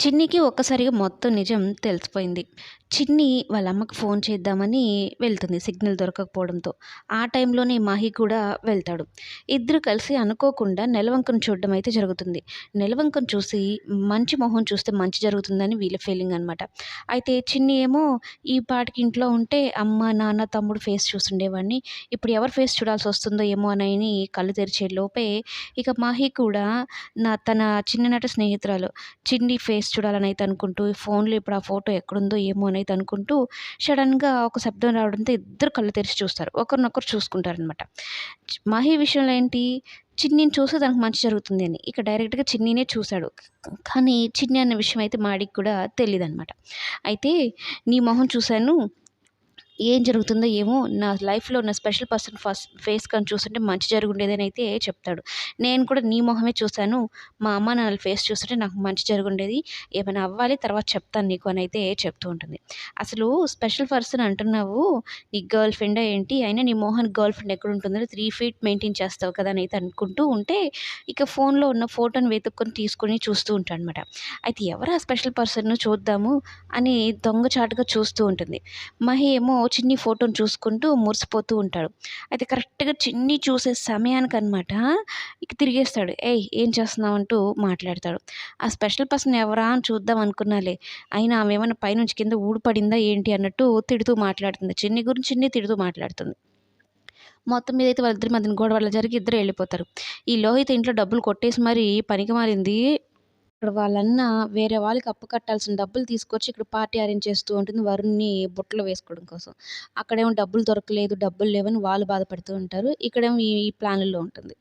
చిన్నికి ఒక్కసారిగా మొత్తం నిజం తెలిసిపోయింది. చిన్ని వాళ్ళ అమ్మకి ఫోన్ చేద్దామని వెళ్తుంది సిగ్నల్ దొరకకపోవడంతో. ఆ టైంలోనే మాహి కూడా వెళ్తాడు. ఇద్దరు కలిసి అనుకోకుండా నెలవంకను చూడడం అయితే జరుగుతుంది. నెలవంకను చూసి మంచి మొహం చూస్తే మంచి జరుగుతుందని వీళ్ళ ఫీలింగ్ అనమాట. అయితే చిన్ని ఏమో ఈ పాటికి ఇంట్లో ఉంటే అమ్మ, నాన్న, తమ్ముడు ఫేస్ చూస్తుండేవాడిని ఇప్పుడు ఎవరి ఫేస్ చూడాల్సి వస్తుందో ఏమో అని కళ్ళు తెరిచే లోపే ఇక మాహి కూడా నా తన చిన్ననాటి స్నేహితురాలు చిన్ని ఫేస్ చూడాలని అయితే అనుకుంటూ ఫోన్లో ఇప్పుడు ఆ ఫోటో ఎక్కడుందో ఏమో అని అయితే అనుకుంటూ సడన్‌గా ఒక శబ్దం రావడంతో ఇద్దరు కళ్ళు తెరిచి చూస్తారు. ఒకరినొకరు చూసుకుంటారనమాట. మాహి విషయంలో ఏంటి చిన్నిని చూస్తే తనకు మంచి జరుగుతుంది అని. ఇక డైరెక్ట్‌గా చిన్నీనే చూశాడు కానీ చిన్ని అన్న విషయం అయితే మాడికి కూడా తెలియదు అనమాట అయితే నీ మొహం చూశాను ఏం జరుగుతుందో ఏమో నా లైఫ్‌లో ఉన్న స్పెషల్ పర్సన్ ఫస్ట్ ఫేస్ కానీ చూస్తుంటే మంచి జరుగుండేదని అయితే చెప్తాడు. నేను కూడా నీ మొహమే చూశాను మా అమ్మ నాన్నల ఫేస్ చూస్తుంటే నాకు మంచి జరుగుండేది. ఏమైనా అవ్వాలి తర్వాత చెప్తాను నీకు అని అయితే చెప్తూ ఉంటుంది. అసలు స్పెషల్ పర్సన్ అంటున్నావు. నీ గర్ల్ ఫ్రెండ్ ఏంటి? అయినా నీ మోహన్ గర్ల్ ఫ్రెండ్ ఎక్కడ ఉంటుందో త్రీ ఫీట్ మెయింటైన్ చేస్తావు కదా! అని అయితే అనుకుంటూ ఉంటే ఇక ఫోన్‌లో ఉన్న ఫోటోని వెతుక్కొని తీసుకొని చూస్తూ ఉంటాను అనమాట అయితే ఎవరు ఆ స్పెషల్ పర్సన్ను చూద్దాము అని దొంగచాటుగా చూస్తూ ఉంటుంది. మహి ఏమో చిన్ని ఫోటోని చూసుకుంటూ మురిసిపోతూ ఉంటాడు. అయితే కరెక్ట్‌గా చిన్ని చూసే సమయానికి అనమాట ఇక తిరిగేస్తాడు. ఏయ్! ఏం చేస్తున్నావు? అంటూ మాట్లాడతాడు. ఆ స్పెషల్ పర్సన్ ఎవరా అని చూద్దాం అనుకున్నాలే. అయినా ఆమె ఏమైనా పైనుంచి కింద ఊడిపడిందా ఏంటి అన్నట్టు తిడుతూ మాట్లాడుతుంది. చిన్ని గురించి చిన్ని తిడుతూ మాట్లాడుతుంది. మొత్తం మీద అయితే వాళ్ళిద్దరి మధ్యన గొడవలు జరిగి ఇద్దరు వెళ్ళిపోతారు. ఈ లోహిత ఇంట్లో డబ్బులు కొట్టేసి మరీ పనికిమాలింది ఇక్కడ వాళ్ళన్న వేరే వాళ్ళకి అప్పు కట్టాల్సిన డబ్బులు తీసుకొచ్చి ఇక్కడ పార్టీ అరేంజ్ చేస్తూ ఉంటుంది వరుణ్‌ని బుట్టలో వేసుకోవడం కోసం. అక్కడేమో డబ్బులు దొరకలేదు, డబ్బులు లేవని వాళ్ళు బాధపడుతూ ఉంటారు. ఇక్కడేమో ఈ ప్లాన్లో ఉంటుంది.